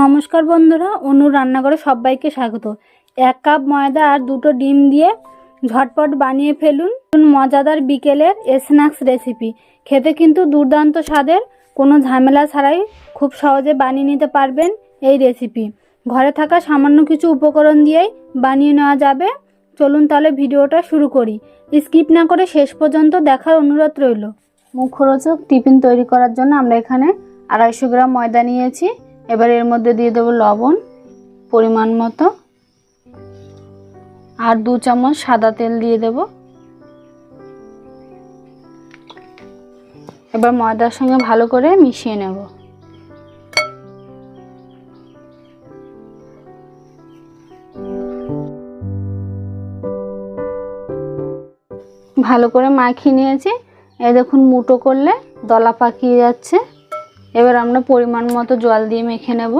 নমস্কার বন্ধুরা অনু রান্নাঘরে সবাইকে স্বাগত। এক কাপ ময়দা আর দুটো ডিম দিয়ে ঝটপট বানিয়ে ফেলুন। মজাদার বিকেলের স্ন্যাক্স রেসিপি। খেতে কিন্তু দুর্দান্ত স্বাদের, কোনো ঝামেলা ছাড়াই খুব সহজে বানিয়ে নিতে পারবেন এই রেসিপি। ঘরে থাকা সামান্য কিছু উপকরণ দিয়েই বানিয়ে নেওয়া যাবে। চলুন তাহলে ভিডিওটা শুরু করি। স্কিপ না করে শেষ পর্যন্ত দেখার অনুরোধ রইল। মুখরোচক টিফিন তৈরি করার জন্য আমরা এখানে আড়াইশো গ্রাম ময়দা নিয়েছি। এবার এর মধ্যে দিয়ে দেবো লবণ, পরিমাণ মতো। আর দু চামচ সাদা তেল দিয়ে দেব। এবার ময়দার সঙ্গে ভালো করে মিশিয়ে নেব। ভালো করে মাখিয়ে নিয়েছি। এ দেখুন মুটো করলে দলা পাকিয়ে যাচ্ছে। এবার আমরা পরিমাণ মতো জল দিয়ে মেখে নেব।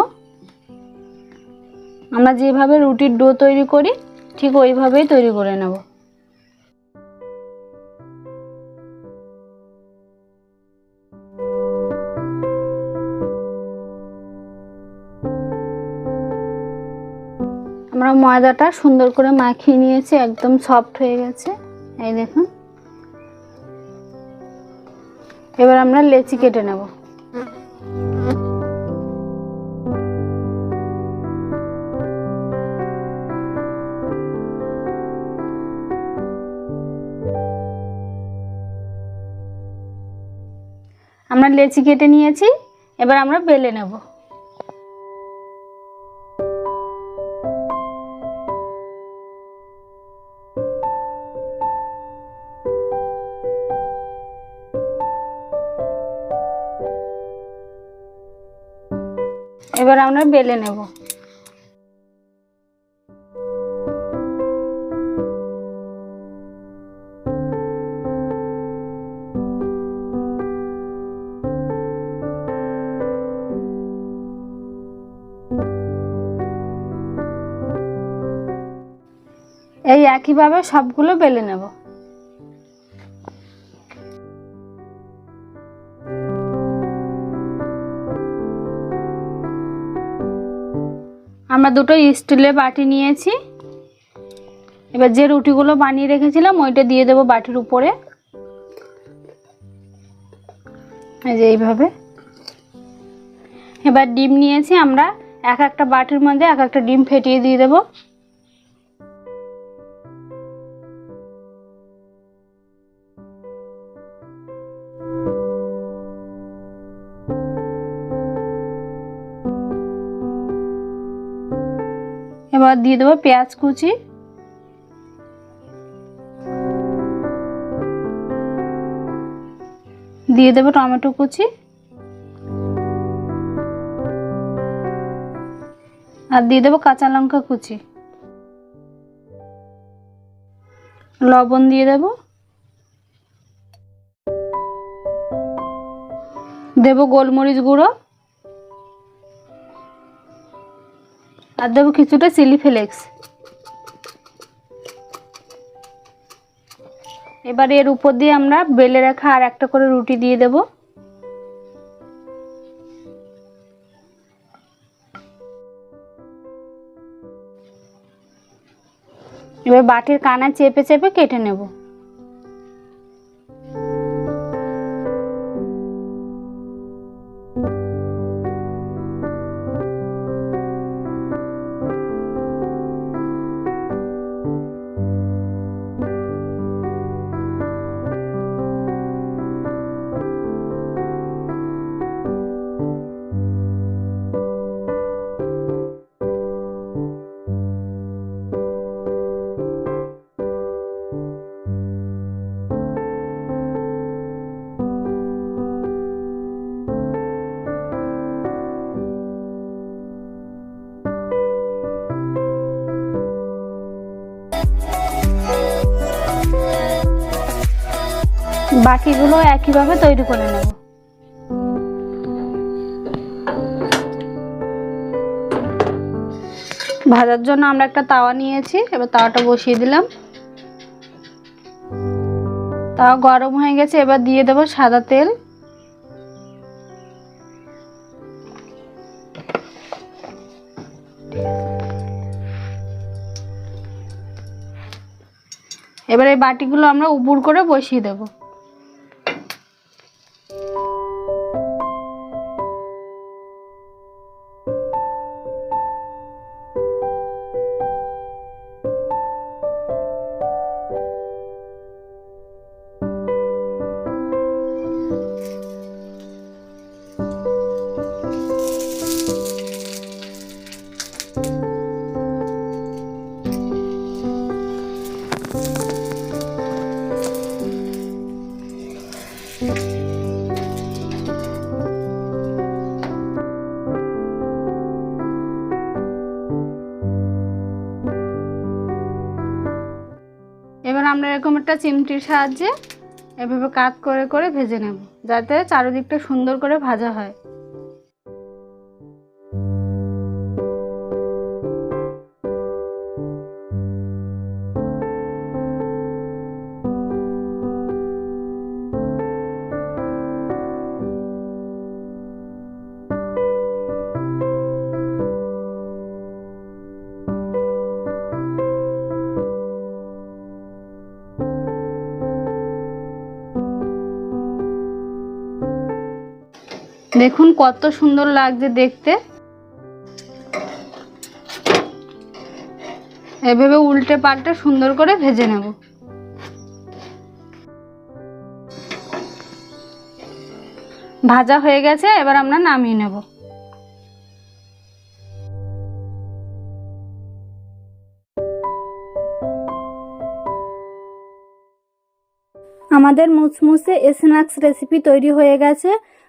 আমরা যেভাবে রুটির ডো তৈরি করি, ঠিক ওইভাবেই তৈরি করে নেব। আমরা ময়দাটা সুন্দর করে মাখিয়ে নিয়েছি, একদম সফট হয়ে গেছে। এই দেখুন। এবার আমরা লেচি কেটে নেব। আমরা লেচি কেটে নিয়েছি এবার আমরা বেলে নেব। এবার আমরা বেলে নেব। এই একইভাবে সবগুলো বেলে নেব। আমরা দুটো স্টিলের বাটি নিয়েছি। এবার যে রুটিগুলো বানিয়ে রেখেছিলাম, ওইটা দিয়ে দেবো বাটির উপরে। এই যে এইভাবে। এবার ডিম নিয়েছি, আমরা এক একটা বাটির মধ্যে এক একটা ডিম ফেটিয়ে দিয়ে দেবো। এবার দিয়ে দেবো পেঁয়াজ কুচি। দিয়ে দেবো টমেটো কুচি। আর দিয়ে দেবো কাঁচা লঙ্কা কুচি। লবণ দিয়ে দেবো। দেবো গোলমরিচ গুঁড়ো। আর দেবো কিছুটা চিলি ফ্লেক্স। এবার এর উপর দিয়ে আমরা বেলে রাখা আর একটা করে রুটি দিয়ে দেব। এবার বাটির কানা চেপে চেপে কেটে নেব। বাকিগুলো একইভাবে তৈরি করে নেব। ভাজার জন্য আমরা একটা তাওয়া নিয়েছি, এবার তাওয়াটা বসিয়ে দিলাম। তাওয়া গরম হয়ে গেছে, এবার দিয়ে দেবো সাদা তেল। এবার এই বাটিগুলো আমরা উপুর করে বসিয়ে দেবো। এবার আমরা এরকম একটা চিমটির সাহায্যে এভাবে কাত করে করে ভেজে নেব, যাতে চারিদিকটা সুন্দর করে ভাজা হয়। দেখুন কত সুন্দর লাগছে দেখতে। এভাবে উল্টে পাল্টে সুন্দর করে ভেজে নেব। ভাজা হয়ে গেছে, এবার আমরা নামিয়ে নেব। আমাদের মুসমুসে স্ন্যাক্স রেসিপি তৈরি হয়ে গেছে।